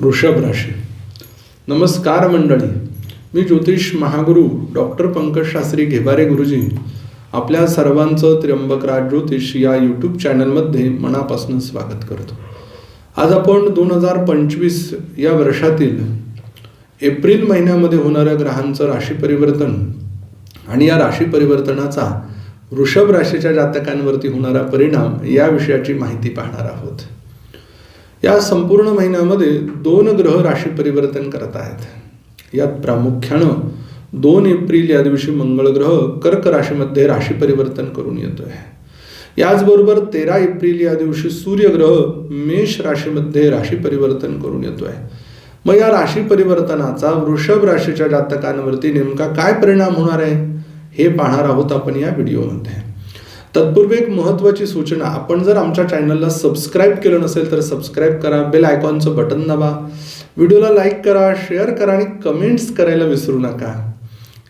वृषभ राशी. नमस्कार मंडळी. मी ज्योतिष महागुरू डॉक्टर पंकज शास्त्री घेबारे गुरुजी. आपल्या सर्वांचं त्र्यंबकराज ज्योतिष या यूट्यूब चॅनलमध्ये मनापासून स्वागत करतो. आज आपण दोन हजार पंचवीस या वर्षातील एप्रिल महिन्यामध्ये होणाऱ्या ग्रहांचं राशी परिवर्तन आणि या राशी परिवर्तनाचा वृषभ राशीच्या जातकांवरती होणारा परिणाम या विषयाची माहिती पाहणार आहोत. या संपूर्ण महिन्यामध्ये दोन ग्रह राशी परिवर्तन करत आहेत. यात प्रामुख्यानं दोन एप्रिल या दिवशी मंगळ ग्रह कर्क राशीमध्ये राशी परिवर्तन करून येतोय. याचबरोबर तेरा एप्रिल या दिवशी सूर्यग्रह मेष राशीमध्ये राशी परिवर्तन करून येतोय. मग या राशी परिवर्तनाचा वृषभ राशीच्या जातकांवरती नेमका काय परिणाम होणार आहे? हे पाहणार आहोत आपण या व्हिडिओमध्ये. तत्पूर्वी एक महत्त्वाची सूचना आपण जर आमच्या चॅनलला सबस्क्राईब केलं नसेल तर सबस्क्राईब करा बेल आयकॉनचं बटन दाबा. व्हिडिओला लाईक करा शेअर करा आणि कमेंट्स करायला विसरू नका.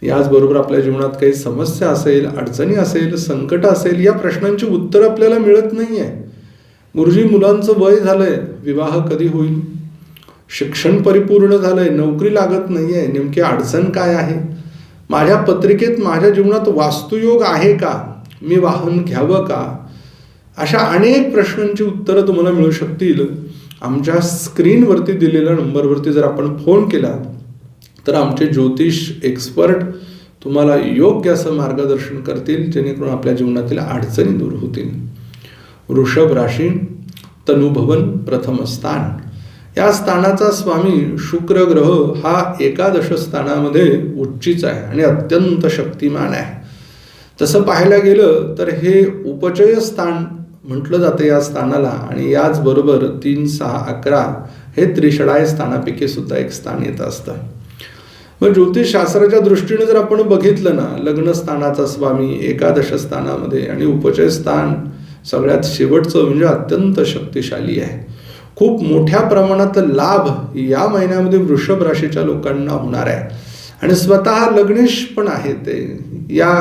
याचबरोबर आपल्या जीवनात काही समस्या असेल अडचणी असेल संकट असेल या प्रश्नांची उत्तर आपल्याला मिळत नाही आहे गुरुजी मुलांचं वय झालंय विवाह कधी होईल? शिक्षण परिपूर्ण झालंय नोकरी लागत नाही आहे नेमकी अडचण काय आहे? माझ्या पत्रिकेत माझ्या जीवनात वास्तुयोग आहे का? मी वाहन घ्यावं का? अशा अनेक प्रश्नांची उत्तरं तुम्हाला मिळू शकतील. आमच्या स्क्रीनवरती दिलेल्या नंबरवरती जर आपण फोन केला तर आमचे ज्योतिष एक्सपर्ट तुम्हाला योग्य असं मार्गदर्शन करतील जेणेकरून आपल्या जीवनातील अडचणी दूर होतील. वृषभ राशी तनुभवन प्रथम स्थान. या स्थानाचा स्वामी शुक्र ग्रह हा एकादश स्थानामध्ये उच्चीच आहे आणि अत्यंत शक्तिमान आहे. तसं पाहायला गेलं तर हे उपचय स्थान म्हटलं जातं या स्थानाला आणि याचबरोबर तीन सहा अकरा हे त्रिशडाय स्थानापैकी सुद्धा एक स्थान येत असतं. मग ज्योतिषशास्त्राच्या दृष्टीने जर आपण बघितलं ना लग्न स्थानाचा स्वामी एकादश स्थानामध्ये आणि उपचय स्थान सगळ्यात शेवटचं म्हणजे अत्यंत शक्तिशाली आहे. खूप मोठ्या प्रमाणात लाभ या महिन्यामध्ये वृषभ राशीच्या लोकांना होणार आहे. आणि स्वतः लग्नेश पण आहे ते. या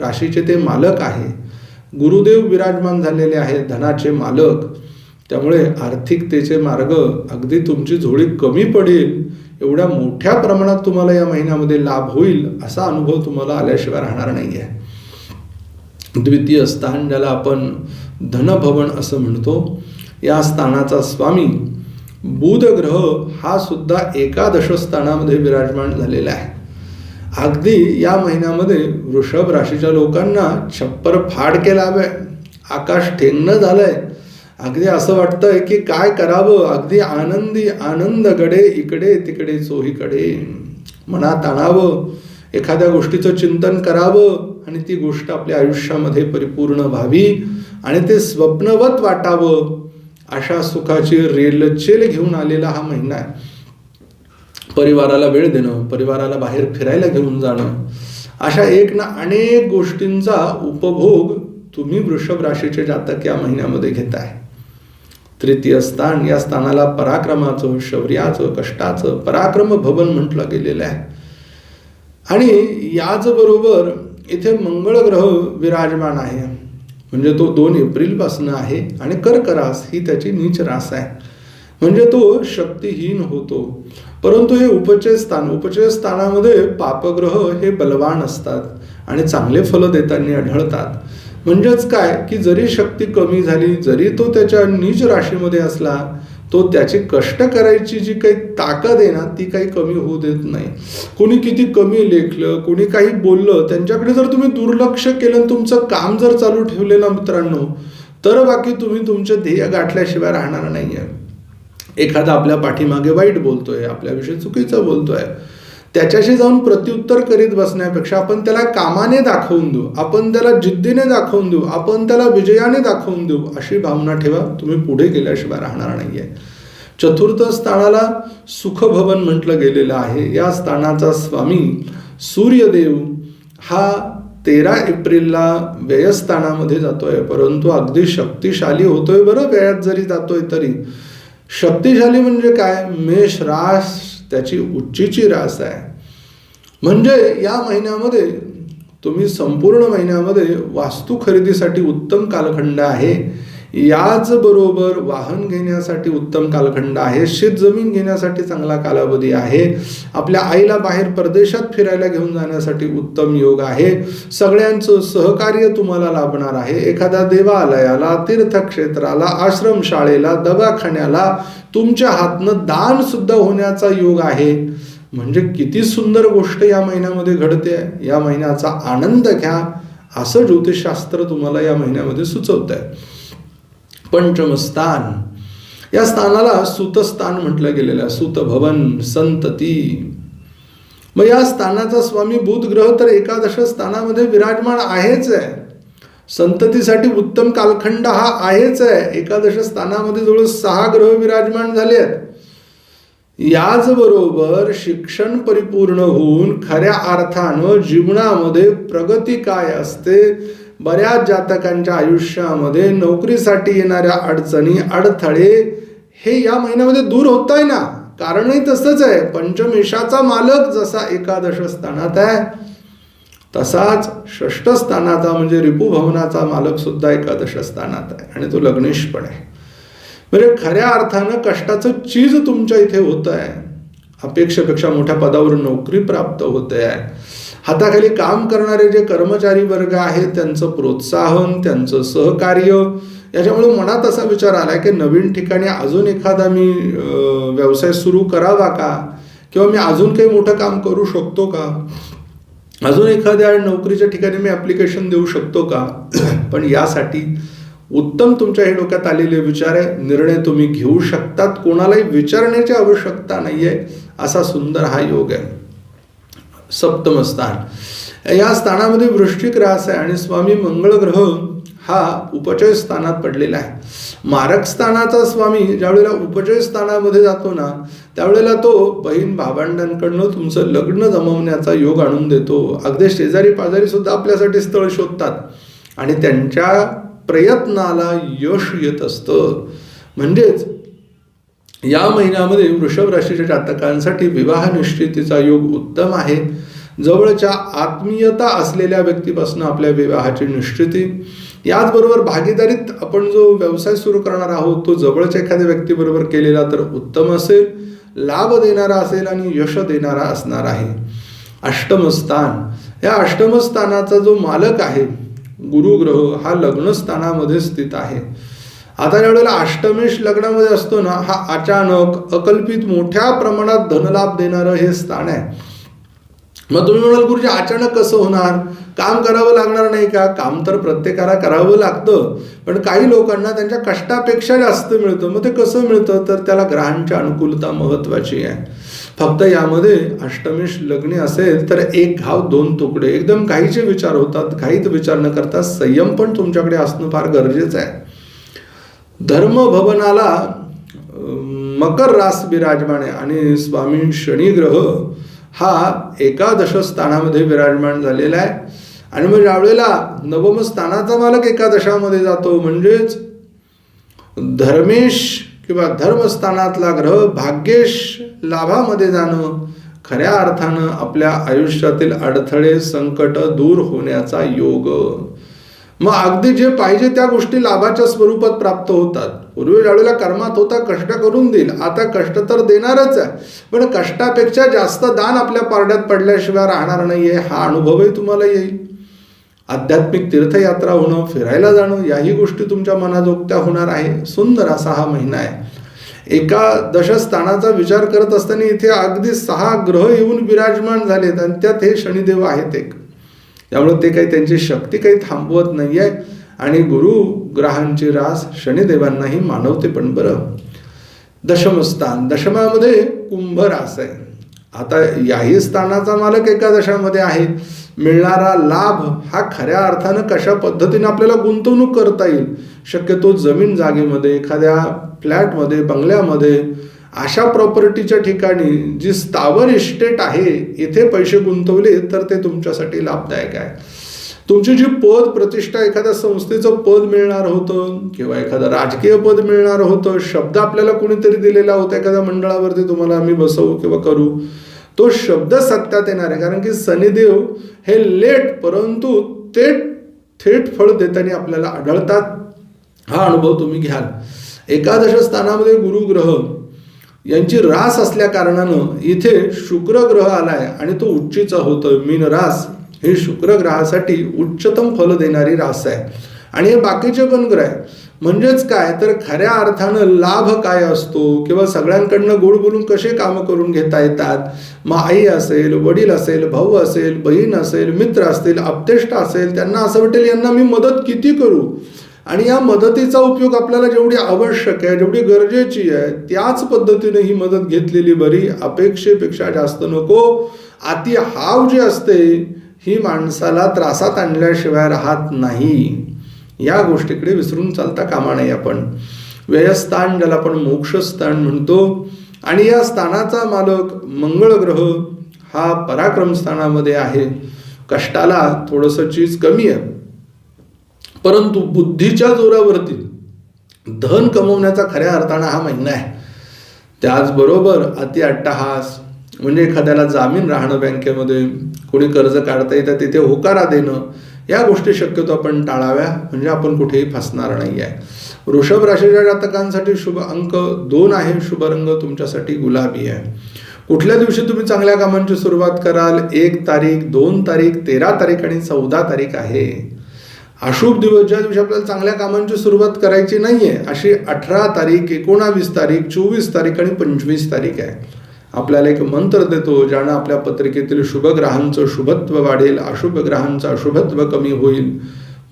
राशीचे ते मालक आहे. गुरुदेव विराजमान झालेले आहेत धनाचे मालक. त्यामुळे आर्थिकतेचे मार्ग अगदी तुमची झोळी कमी पडेल. एवढ्या मोठ्या प्रमाणात तुम्हाला या महिन्यामध्ये लाभ होईल असा अनुभव तुम्हाला आल्याशिवाय राहणार नाही आहे द्वितीय स्थान ज्याला आपण धनभवन असं म्हणतो या स्थानाचा स्वामी बुधग्रह हा सुद्धा एकादश स्थानामध्ये विराजमान झालेला आहे. अगदी या महिन्यामध्ये वृषभ राशीच्या लोकांना छप्पर फाड केला हवंय आकाश ठेंगणं आहे अगदी असं वाटतंय की काय करावं? अगदी आनंदी आनंद गडे इकडे तिकडे चोहीकडे. मनात आणावं. एखाद्या गोष्टीचं चिंतन करावं. आणि ती गोष्ट आपल्या आयुष्यामध्ये परिपूर्ण व्हावी. आणि ते स्वप्नवत वाटावं. अशा सुखाची रेलचेल घेऊन आलेला हा महिना आहे. परिवाराला वेळ देणं परिवाराला बाहेर फिरायला घेऊन जाणं अशा एक ना अनेक गोष्टींचा उपभोग तुम्ही वृषभ राशीचे जातक या महिन्यामध्ये घेताय. तृतीय स्थान या स्थानाला पराक्रमाचं शौर्याचं कष्टाचं पराक्रम भवन म्हटलं गेलेलं आहे. आणि याचबरोबर इथे मंगळ ग्रह विराजमान आहे. म्हणजे तो दोन एप्रिलपासून आहे आणि कर्करास ही त्याची नीच रास आहे. म्हणजे तो शक्तिहीन होतो. परंतु हे उपचय स्थान उपचय स्थानामध्ये पापग्रह हे बलवान असतात आणि चांगले फल देताना आढळतात. म्हणजेच काय? की जरी शक्ती कमी झाली जरी तो त्याच्या नीच राशीमध्ये असला तो त्याची कष्ट करायची जी काही ताकद आहे ना ती काही कमी होऊ देत नाही. कोणी किती कमी लेखलं कोणी काही बोललं त्यांच्याकडे जर तुम्ही दुर्लक्ष केलं तुमचं काम जर चालू ठेवलेलं मित्रांनो तर बाकी तुम्ही तुमचे ध्येय गाठल्याशिवाय राहणार नाही आहे एखादा आपल्या पाठीमागे वाईट बोलतोय आपल्याविषयी चुकीचं बोलतोय त्याच्याशी जाऊन प्रत्युत्तर करीत बसण्यापेक्षा आपण त्याला कामाने दाखवून देऊ आपण त्याला जिद्दीने दाखवून देऊ आपण त्याला विजयाने दाखवून देऊ अशी भावना ठेवा तुम्ही पुढे गेल्याशिवाय राहणार नाही आहे चतुर्थ स्थानाला सुखभवन म्हटलं गेलेलं आहे. या स्थानाचा स्वामी सूर्यदेव हा तेरा एप्रिलला व्ययस्थानामध्ये जातोय परंतु अगदी शक्तिशाली होतोय बरं व्ययात जरी जातोय तरी. शक्तिशाली म्हणजे काय? मेष रास त्याची उच्चीची रास आहे. म्हणजे या महिन्यामध्ये तुम्ही संपूर्ण महिन्यामध्ये वास्तू खरेदीसाठी उत्तम कालखंड आहे. याचबरोबर वाहन घेण्यासाठी उत्तम कालखंड आहे शेत जमीन घेण्यासाठी चांगला कालावधी आहे आपल्या आईला बाहेर परदेशात फिरायला घेऊन जाण्यासाठी उत्तम योग आहे सगळ्यांचं सहकार्य तुम्हाला लाभणार आहे. एखाद्या देवालयाला तीर्थक्षेत्राला आश्रमशाळेला दवाखान्याला तुमच्या हातनं दान सुद्धा होण्याचा योग आहे. म्हणजे किती सुंदर गोष्ट या महिन्यामध्ये घडते या महिन्याचा आनंद घ्या असं ज्योतिषशास्त्र तुम्हाला या महिन्यामध्ये सुचवत आहे पंचमस्थान. या स्थानाला सुतस्थान म्हटलं गेलेलं आहे. सुत भवन संतती मग या स्थानाचा स्वामी बुध ग्रह तर एकादश स्थानामध्ये विराजमान आहेच आहे. संततीसाठी उत्तम कालखंड हा आहेच आहे. एकादश स्थानामध्ये जवळ सहा ग्रह विराजमान झाले आहेत. याचबरोबर शिक्षण परिपूर्ण होऊन खऱ्या अर्थानं जीवनामध्ये प्रगती काय असते बऱ्याच जातकांच्या आयुष्यामध्ये नोकरीसाठी येणाऱ्या अडचणी अडथळे हे या महिन्यामध्ये दूर होत आहे ना? कारणही तसंच आहे. पंचमेशाचा मालक जसा एकादश स्थानात आहे तसाच षष्ठ स्थानाचा म्हणजे रिपुभवनाचा मालक सुद्धा एकादश स्थानात आहे आणि तो लग्नेश पण आहे. म्हणजे खऱ्या अर्थानं कष्टाचं चीज तुमच्या इथे होत आहे अपेक्षेपेक्षा मोठ्या पदावर नोकरी प्राप्त होते आहे हाताखाली काम करणारे जे कर्मचारी वर्ग आहेत त्यांचं प्रोत्साहन त्यांचं सहकार्य याच्यामुळे मनात असा विचार आला की नवीन ठिकाणी अजून एखादा मी व्यवसाय सुरू करावा का? किंवा मी अजून काही मोठं काम करू शकतो का? अजून एखाद्या नोकरीच्या ठिकाणी मी ॲप्लिकेशन देऊ शकतो का? पण यासाठी उत्तम तुमच्या हे डोक्यात आलेले विचार आहे. निर्णय तुम्ही घेऊ शकतात. कोणालाही विचारण्याची आवश्यकता नाही आहे असा सुंदर हा योग आहे. सप्तम स्थान. या स्थानामध्ये वृश्चिक रास आहे आणि स्वामी मंगळ ग्रह हा उपचय स्थानात पडलेला आहे. मारक स्थानाचा स्वामी ज्यावेळेला उपचय स्थानामध्ये जातो ना त्यावेळेला तो बहीण भावंडांकडनं तुमचं लग्न जमवण्याचा योग आणून देतो. अगदी शेजारी पाजारी सुद्धा आपल्यासाठी स्थळ शोधतात आणि त्यांच्या प्रयत्नाला यश येत असतं. म्हणजेच या महिन्यामध्ये वृषभ राशीच्या जातकांसाठी विवाह निश्चितीचा योग उत्तम आहे. जवळच्या आत्मीयता असलेल्या व्यक्तीपासून आपल्या विवाहाची निश्चिती. याचबरोबर भागीदारीत आपण जो व्यवसाय सुरू करणार आहोत तो जवळच्या एखाद्या व्यक्तीबरोबर केलेला तर उत्तम असेल लाभ देणारा असेल आणि यश देणारा असणार आहे. अष्टमस्थान या अष्टमस्थानाचा जो मालक आहे गुरुग्रह हा लग्नस्थानामध्ये स्थित आहे. आता ज्यावेळेला अष्टमेश लग्नामध्ये असतो ना हा अचानक अकल्पित मोठ्या प्रमाणात धनलाभ देणारं हे स्थान आहे. मग तुम्ही म्हणाल गुरुजी अचानक कसं होणार? काम करावं लागणार नाही का? काम तर प्रत्येकाला करावं लागतं. पण काही लोकांना त्यांच्या कष्टापेक्षा जास्त मिळतं. मग ते कसं मिळतं? तर त्याला ग्रहांची अनुकूलता महत्वाची आहे. फक्त यामध्ये अष्टमेश लग्नी असेल तर एक घाव दोन तुकडे एकदम काहीचे विचार होतात काहीच विचार न करता संयम पण तुमच्याकडे असणं फार गरजेचं आहे. धर्मभवनाला मकर रास विराजमान आहे आणि स्वामी शनिग्रह हा एकादश स्थानामध्ये विराजमान झालेला आहे. आणि मग ज्यावेळेला नवम स्थानाचा मालक एकादशामध्ये जातो म्हणजेच धर्मेश किंवा धर्मस्थानातला ग्रह भाग्येश लाभामध्ये जाणं खऱ्या अर्थानं आपल्या आयुष्यातील अडथळे संकट दूर होण्याचा योग. मग अगदी जे पाहिजे त्या गोष्टी लाभाच्या स्वरूपात प्राप्त होतात. पूर्वी ज्यावेळेला कर्मात होता कष्ट करून देईल. आता कष्ट तर देणारच आहे. पण कष्टापेक्षा जास्त दान आपल्या पारड्यात पडल्याशिवाय राहणार नाही आहे हा अनुभवही तुम्हाला येईल. आध्यात्मिक तीर्थयात्रा होणं फिरायला जाणं याही गोष्टी तुमच्या मनाजोगत्या होणार आहे. सुंदर असा हा महिना आहे. एका दशस्थानाचा विचार करत असताना इथे अगदी सहा ग्रह येऊन विराजमान झालेत आणि त्यात हे शनिदेव आहेत एक. त्यामुळे ते काही त्यांची शक्ती काही थांबवत नाही आहे आणि गुरु ग्रहांची रास शनिदेवांनाही मानवते पण बरं. दशमस्थान दशमामध्ये कुंभ रास आहे. आता याही स्थानाचा मालक एका दशामध्ये आहे. मिळणारा लाभ हा खऱ्या अर्थानं कशा पद्धतीने आपल्याला गुंतवणूक करता येईल? शक्यतो जमीन जागेमध्ये एखाद्या फ्लॅटमध्ये बंगल्यामध्ये अशा प्रॉपर्टीच्या ठिकाणी जी स्थावर इस्टेट आहे इथे पैसे गुंतवले तर ते तुमच्यासाठी लाभदायक आहे. तुमची जी पद प्रतिष्ठा एखाद्या संस्थेचं पद मिळणार होतं किंवा एखादं राजकीय पद मिळणार होतं शब्द आपल्याला कोणीतरी दिलेला होता एखाद्या मंडळावरती तुम्हाला आम्ही बसवू किंवा करू तो शब्द सत्यात येणार आहे. कारण की शनिदेव हे लेट परंतु ते थेट फळ देताना आपल्याला आढळतात. हा अनुभव तुम्ही घ्याल. एकादश स्थानामध्ये गुरुग्रह यांची रास असल्या कारणानं इथे शुक्र ग्रह आलाय आणि तो उच्चीचा होतोय. मीन रास हे शुक्र ग्रहासाठी उच्चतम फल देणारी रास आहे. आणि हे बाकीचे पण ग्रह आहे म्हणजेच काय? तर खऱ्या अर्थानं लाभ काय असतो? किंवा सगळ्यांकडनं गोड बोलून कसे कामं करून घेता येतात? मग आई असेल वडील असेल भाऊ असेल बहीण असेल मित्र असतील अपतेष्ट असेल त्यांना असं वाटेल यांना मी मदत किती करू? आणि या मदतीचा उपयोग आपल्याला जेवढी आवश्यक आहे जेवढी गरजेची आहे त्याच पद्धतीने ही मदत घेतलेली बरी अपेक्षेपेक्षा जास्त नको. अति हाव जी असते ही माणसाला त्रासात आणल्याशिवाय राहत नाही. या गोष्टीकडे विसरून चालता कामा नये आपण. व्ययस्थान ज्याला आपण मोक्षस्थान म्हणतो आणि या स्थानाचा मालक मंगळ ग्रह हा पराक्रम स्थानामध्ये आहे. कष्टाला थोडंसं चीज कमी आहे. परंतु बुद्धीच्या जोरावरती धन कमवण्याचा खऱ्या अर्थानं हा महिना आहे. त्याचबरोबर अति अट्टहास म्हणजे एखाद्याला जामीन राहणं बँकेमध्ये कोणी कर्ज काढता येतं तिथे होकारा देणं या गोष्टी शक्यतो आपण टाळाव्या म्हणजे आपण कुठेही फसणार नाही आहे. वृषभ राशीच्या जातकांसाठी शुभ अंक दोन आहे. शुभ रंग तुमच्यासाठी गुलाबी आहे. कुठल्या दिवशी तुम्ही चांगल्या कामांची सुरुवात कराल? एक तारीख दोन तारीख तेरा तारीख आणि चौदा तारीख आहे. अशुभ दिवस ज्या दिवशी आपल्याला चांगल्या कामांची सुरुवात करायची नाहीये अशी अठरा तारीख एकोणावीस तारीख चोवीस तारीख आणि पंचवीस तारीख आहे. आपल्याला एक मंत्र देतो ज्यानं आपल्या पत्रिकेतील शुभ ग्रहांचं शुभत्व वाढेल अशुभ ग्रहांचं अशुभत्व कमी होईल.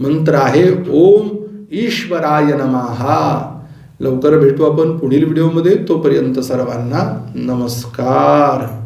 मंत्र आहे ओम ईश्वराय नमहा लवकर भेटू आपण पुढील व्हिडिओमध्ये. तोपर्यंत सर्वांना नमस्कार.